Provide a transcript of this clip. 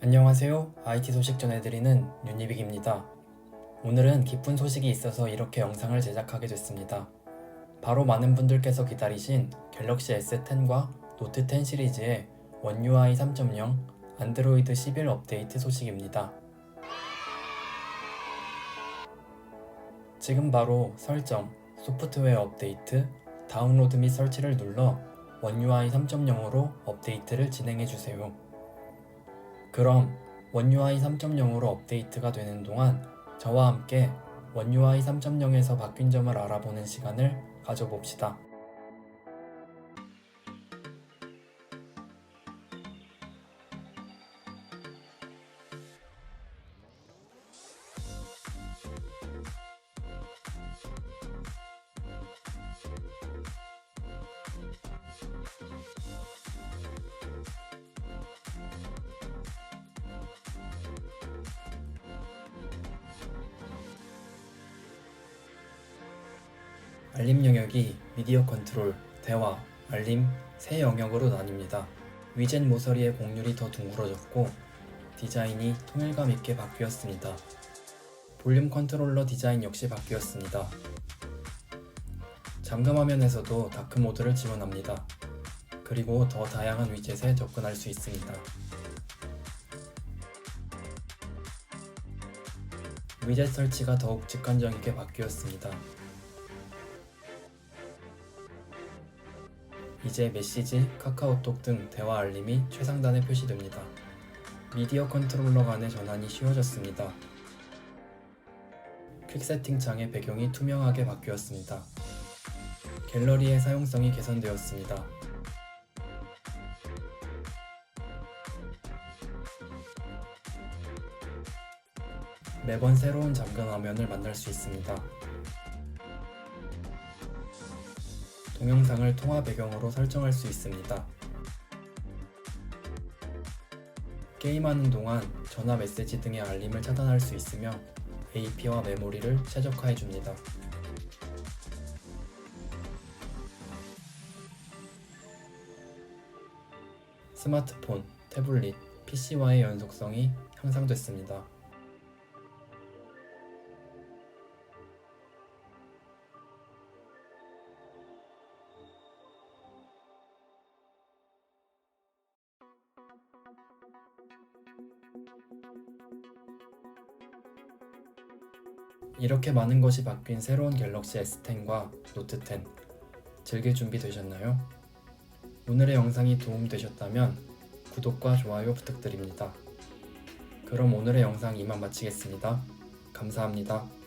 안녕하세요. IT 소식 전해드리는 윤희빅입니다. 오늘은 기쁜 소식이 있어서 이렇게 영상을 제작하게 됐습니다. 바로 많은 분들께서 기다리신 갤럭시 S10과 노트 10 시리즈의 원 UI 3.0 안드로이드 11 업데이트 소식입니다. 지금 바로 설정, 소프트웨어 업데이트, 다운로드 및 설치를 눌러 원 UI 3.0으로 업데이트를 진행해 주세요. 그럼 원 UI 3.0으로 업데이트가 되는 동안 저와 함께 원 UI 3.0에서 바뀐 점을 알아보는 시간을 가져봅시다. 알림 영역이 미디어 컨트롤, 대화, 알림 세 영역으로 나뉩니다. 위젯 모서리의 곡률이 더 둥그러졌고 디자인이 통일감 있게 바뀌었습니다. 볼륨 컨트롤러 디자인 역시 바뀌었습니다. 잠금 화면에서도 다크 모드를 지원합니다. 그리고 더 다양한 위젯에 접근할 수 있습니다. 위젯 설치가 더욱 직관적이게 바뀌었습니다. 이제 메시지, 카카오톡 등 대화 알림이 최상단에 표시됩니다. 미디어 컨트롤러 간의 전환이 쉬워졌습니다. 퀵 세팅 창의 배경이 투명하게 바뀌었습니다. 갤러리의 사용성이 개선되었습니다. 매번 새로운 잠금 화면을 만날 수 있습니다. 동영상을 통화 배경으로 설정할 수 있습니다. 게임하는 동안 전화 메시지 등의 알림을 차단할 수 있으며 AP와 메모리를 최적화해 줍니다. 스마트폰, 태블릿, PC와의 연속성이 향상됐습니다. 이렇게 많은 것이 바뀐 새로운 갤럭시 S10과 노트 10 즐길 준비 되셨나요? 오늘의 영상이 도움되셨다면 구독과 좋아요 부탁드립니다. 그럼 오늘의 영상 이만 마치겠습니다. 감사합니다.